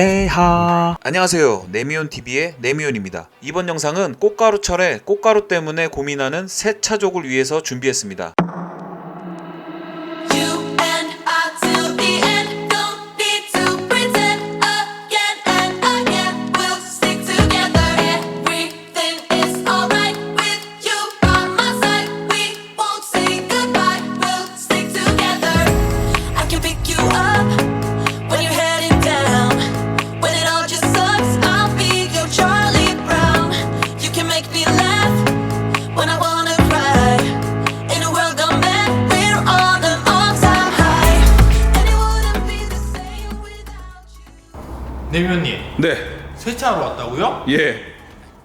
대하. 안녕하세요. 네미온TV의 네미온입니다. 이번 영상은 꽃가루철에 꽃가루 때문에 고민하는 세차족을 위해서 준비했습니다 내면님 네, 세차하러 왔다고요? 예.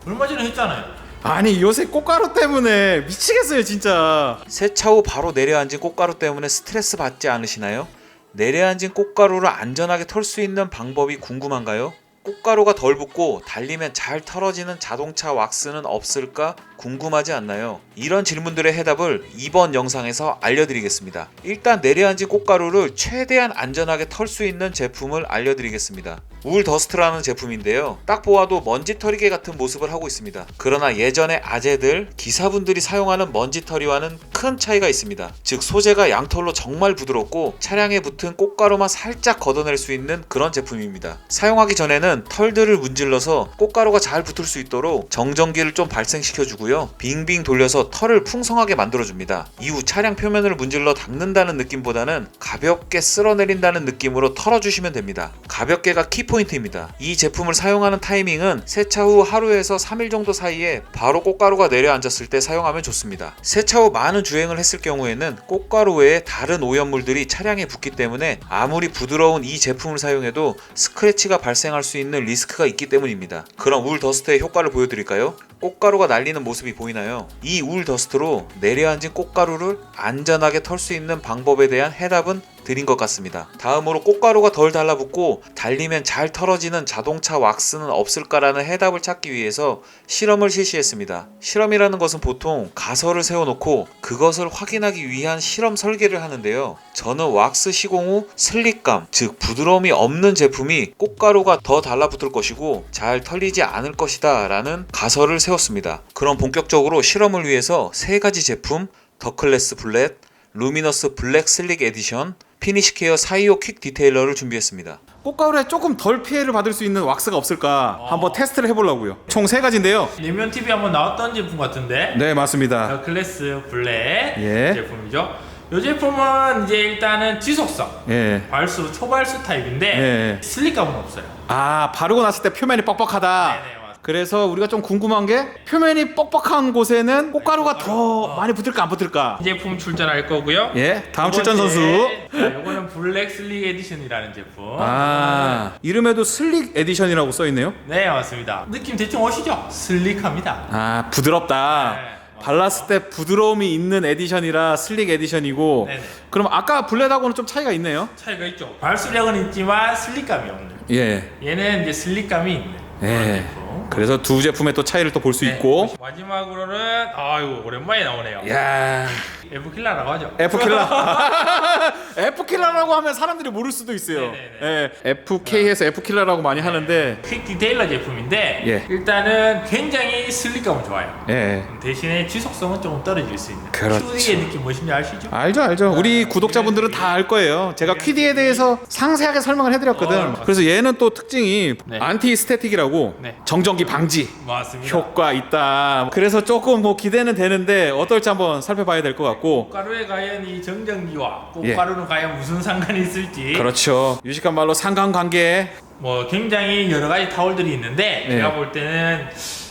얼마 전에 했잖아요. 아니 요새 꽃가루 때문에 미치겠어요 진짜. 세차 후 바로 내려앉은 꽃가루 때문에 스트레스 받지 않으시나요? 내려앉은 꽃가루를 안전하게 털 수 있는 방법이 궁금한가요? 꽃가루가 덜 붙고 달리면 잘 털어지는 자동차 왁스는 없을까 궁금하지 않나요? 이런 질문들의 해답을 이번 영상에서 알려드리겠습니다. 일단 내려앉은 꽃가루를 최대한 안전하게 털 수 있는 제품을 알려드리겠습니다. 울 더스트라는 제품인데요. 딱 보아도 먼지 털이개 같은 모습을 하고 있습니다. 그러나 예전의 아재들, 기사분들이 사용하는 먼지 털이와는 큰 차이가 있습니다. 즉 소재가 양털로 정말 부드럽고 차량에 붙은 꽃가루만 살짝 걷어낼 수 있는 그런 제품입니다. 사용하기 전에는 털들을 문질러서 꽃가루가 잘 붙을 수 있도록 정전기를 좀 발생시켜 주고 요. 빙빙 돌려서 털을 풍성하게 만들어 줍니다. 이후 차량 표면을 문질러 닦는다는 느낌보다는 가볍게 쓸어내린다는 느낌으로 털어주시면 됩니다. 가볍게가 키포인트입니다. 이 제품을 사용하는 타이밍은 세차 후 하루에서 3일 정도 사이에 바로 꽃가루가 내려앉았을 때 사용하면 좋습니다. 세차 후 많은 주행을 했을 경우에는 꽃가루 외에 다른 오염물들이 차량에 붙기 때문에 아무리 부드러운 이 제품을 사용해도 스크래치가 발생할 수 있는 리스크가 있기 때문입니다. 그럼 울 더스트의 효과를 보여드릴까요? 꽃가루가 날리는 모습이 보이나요? 이 울 더스트로 내려앉은 꽃가루를 안전하게 털 수 있는 방법에 대한 해답은 드린 것 같습니다. 다음으로 꽃가루가 덜 달라붙고 달리면 잘 털어지는 자동차 왁스는 없을까라는 해답을 찾기 위해서 실험을 실시했습니다. 실험이라는 것은 보통 가설을 세워놓고 그것을 확인하기 위한 실험 설계를 하는데요. 저는 왁스 시공 후 슬릭감, 즉 부드러움이 없는 제품이 꽃가루가 더 달라붙을 것이고 잘 털리지 않을 것이다 라는 가설을 세웠습니다. 그럼 본격적으로 실험을 위해서 세 가지 제품, 더클래스 블랙, 루미너스 블랙 슬릭 에디션, 피니시 케어 사이오 퀵 디테일러를 준비했습니다. 꽃가루에 조금 덜 피해를 받을 수 있는 왁스가 없을까 한번 테스트를 해보려고요. 총 세 가지인데요. 내면 TV 한번 나왔던 제품 같은데. 네 맞습니다. 더 클래스 블랙 예. 제품이죠. 이 제품은 이제 일단은 지속성, 예. 발수 초발수 타입인데 예. 슬릭감은 없어요. 아 바르고 났을 때 표면이 뻑뻑하다. 네네, 맞습니다. 그래서 우리가 좀 궁금한 게 표면이 뻑뻑한 곳에는 꽃가루가 더 많이 붙을까 안 붙을까? 이 제품 출전할 거고요. 예, 다음 두 출전 번째, 선수. 자, 이거는 블랙 슬릭 에디션이라는 제품. 아 이름에도 슬릭 에디션이라고 써 있네요. 네 맞습니다. 느낌 대충 오시죠? 슬릭합니다. 아 부드럽다. 네. 발랐을 때 부드러움이 있는 에디션이라 슬릭 에디션이고 네네. 그럼 아까 블랙하고는 좀 차이가 있네요. 차이가 있죠. 발수력은 있지만 슬릭감이 없는. 예. 얘는 이제 슬릭감이 있는. 그런 예. 제품. 그래서 두 제품의 또 차이를 또 볼수 네, 있고. 마지막으로는 아이고 오랜만에 나오네요. 야, 에브킬라라고 하죠. F킬러. F킬러라고 하면 사람들이 모를 수도 있어요. 예. FK에서 F킬러라고 많이 하는데. 퀵 디테일러 제품인데 예. 일단은 굉장히 슬릭감은 좋아요. 예. 대신에 지속성은 조금 떨어질 수 있는. 그렇죠. 큐디의 느낌 무엇인지 아시죠? 알죠, 알죠. 우리 구독자분들은 다 알 거예요. 제가 퀴디에 대해서 상세하게 설명을 해드렸거든. 어, 그래서 얘는 또 특징이 네. 안티 스태틱이라고 네. 정 전기 방지. 맞습니다. 효과 있다. 그래서 조금 뭐 기대는 되는데 어떨지 한번 살펴봐야 될 것 같고. 꽃가루에 과연 이 정전기와 예. 꽃가루는 과연 무슨 상관이 있을지 그렇죠. 유식한 말로 상관관계. 뭐 굉장히 여러 가지 타월들이 있는데 네. 제가 볼 때는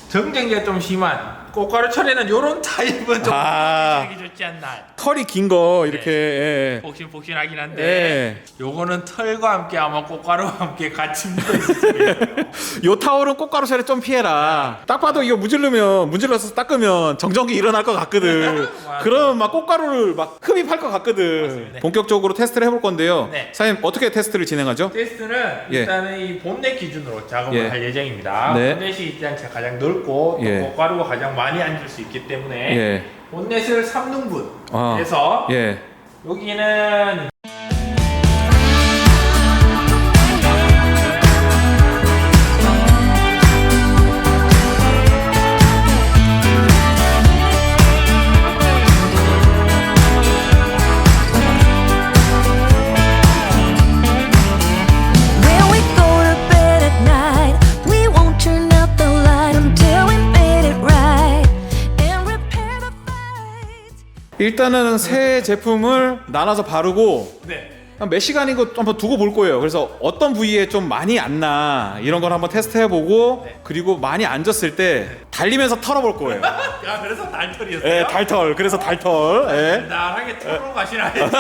정전기가 좀 심한 꽃가루 철에는 이런 타입은 좀 아. 하기 좋지 않나 털이 긴 거 이렇게. 예. 폭신폭신하긴 한데 예. 요거는 털과 함께 아마 꽃가루와 함께 같이 묻어 있을 거예요 요 타월은 꽃가루 셀에 좀 피해라. 딱 봐도 이거 문질르면 문질러서 닦으면 정전기 일어날 것 같거든. 그럼 막 꽃가루를 막 흡입할 것 같거든. 맞습니다. 본격적으로 테스트를 해볼 건데요. 네. 사장님 어떻게 테스트를 진행하죠? 테스트는 예. 일단은 이 본넷 기준으로 작업을 예. 할 예정입니다 네. 본넷이 일단 가장 넓고 또 예. 꽃가루가 가장 많이 앉을 수 있기 때문에 예. 본넷을 3등분 아. 해서 예. 여기는 일단은 새 제품을 나눠서 바르고 네. 한 몇 시간이고 한번 두고 볼 거예요. 그래서 어떤 부위에 좀 많이 안 나 이런 걸 한번 테스트 해보고 그리고 많이 앉았을 때 달리면서 털어볼 거예요. 야 그래서 달털이었어요? 예, 달털. 그래서 달털. 예. 나하게 털어 가시나요?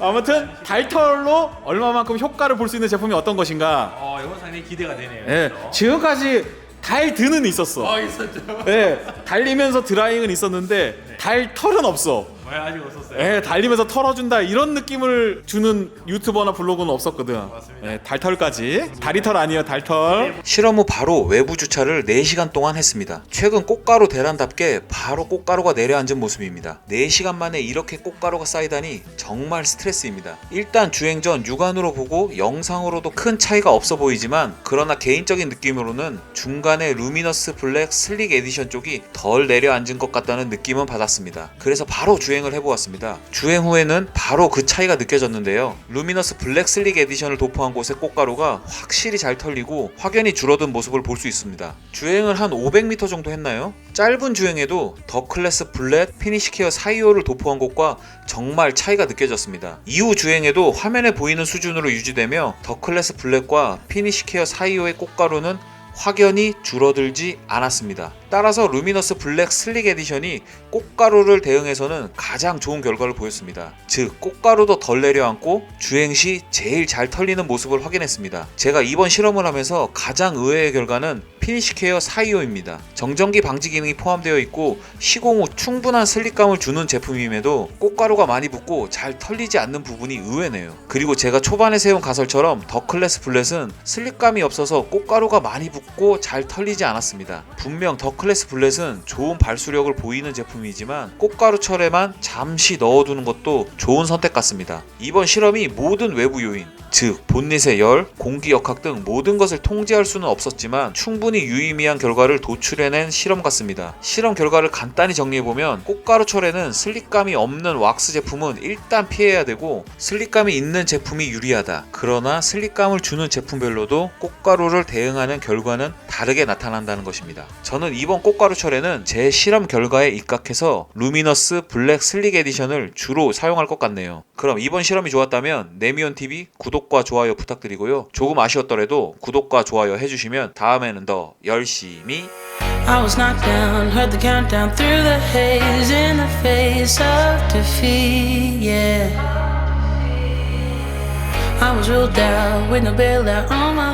아무튼 달털로 얼마만큼 효과를 볼 수 있는 제품이 어떤 것인가. 어 이건 상당히 기대가 되네요. 예, 그래서. 지금까지 달 드는 있었어. 어 있었죠. 예, 달리면서 드라잉은 있었는데 달 털은 없어. 왜 아직 없었어요? 예, 달리면서 털어준다 이런 느낌을 주는 유튜버나 블로그는 없었거든. 맞습니다. 예, 달털까지. 다리털 아니에요, 달털. 실험 후 바로 외부 주차를 4시간 동안 했습니다. 최근 꽃가루 대란답게 바로 꽃가루가 내려앉은 모습입니다. 4시간 만에 이렇게 꽃가루가 쌓이다니 정말 스트레스입니다. 일단 주행 전 육안으로 보고 영상으로도 큰 차이가 없어 보이지만 그러나 개인적인 느낌으로는 중간에 루미너스 블랙 슬릭 에디션 쪽이 덜 내려앉은 것 같다는 느낌은 받았습니다. 그래서 바로 주행 을 해보았습니다. 주행 후에는 바로 그 차이가 느껴졌는데요. 루미너스 블랙 슬릭 에디션을 도포한 곳의 꽃가루가 확실히 잘 털리고 확연히 줄어든 모습을 볼 수 있습니다. 주행을 한 500m 정도 했나요? 짧은 주행에도 더 클래스 블랙 피니시 케어 사이오를 도포한 곳과 정말 차이가 느껴졌습니다. 이후 주행에도 화면에 보이는 수준으로 유지되며 더 클래스 블랙과 피니시 케어 사이오의 꽃가루는 확연히 줄어들지 않았습니다. 따라서 루미너스 블랙 슬릭 에디션이 꽃가루를 대응해서는 가장 좋은 결과를 보였습니다. 즉, 꽃가루도 덜 내려앉고 주행 시 제일 잘 털리는 모습을 확인했습니다. 제가 이번 실험을 하면서 가장 의외의 결과는 피니시 케어 사이오입니다. 정전기 방지 기능이 포함되어 있고 시공 후 충분한 슬립감을 주는 제품임에도 꽃가루가 많이 붙고 잘 털리지 않는 부분이 의외네요. 그리고 제가 초반에 세운 가설처럼 더 클래스 블렛은 슬립감이 없어서 꽃가루가 많이 붙고 잘 털리지 않았습니다. 분명 더 클래스 블렛은 좋은 발수력을 보이는 제품 이지만 꽃가루 철에만 잠시 넣어두는 것도 좋은 선택 같습니다. 이번 실험이 모든 외부 요인, 즉 본닛의 열, 공기 역학 등 모든 것을 통제할 수는 없었지만 충분히 유의미한 결과를 도출해낸 실험 같습니다. 실험 결과를 간단히 정리해보면 꽃가루 철에는 슬립감이 없는 왁스 제품은 일단 피해야 되고 슬립감이 있는 제품이 유리하다. 그러나 슬립감을 주는 제품별로도 꽃가루를 대응하는 결과는 다르게 나타난다는 것입니다. 저는 이번 꽃가루 철에는 제 실험 결과에 입각해서 루미너스 블랙 슬릭 에디션을 주로 사용할 것 같네요. 그럼 이번 실험이 좋았다면 네미온 TV 구독과 좋아요 부탁드리고요. 조금 아쉬웠더라도 구독과 좋아요 해주시면 다음에는 더 열심히 I was knocked down, heard the countdown through the haze in the face of defeat. Yeah. I was ruled out with no bailout on my.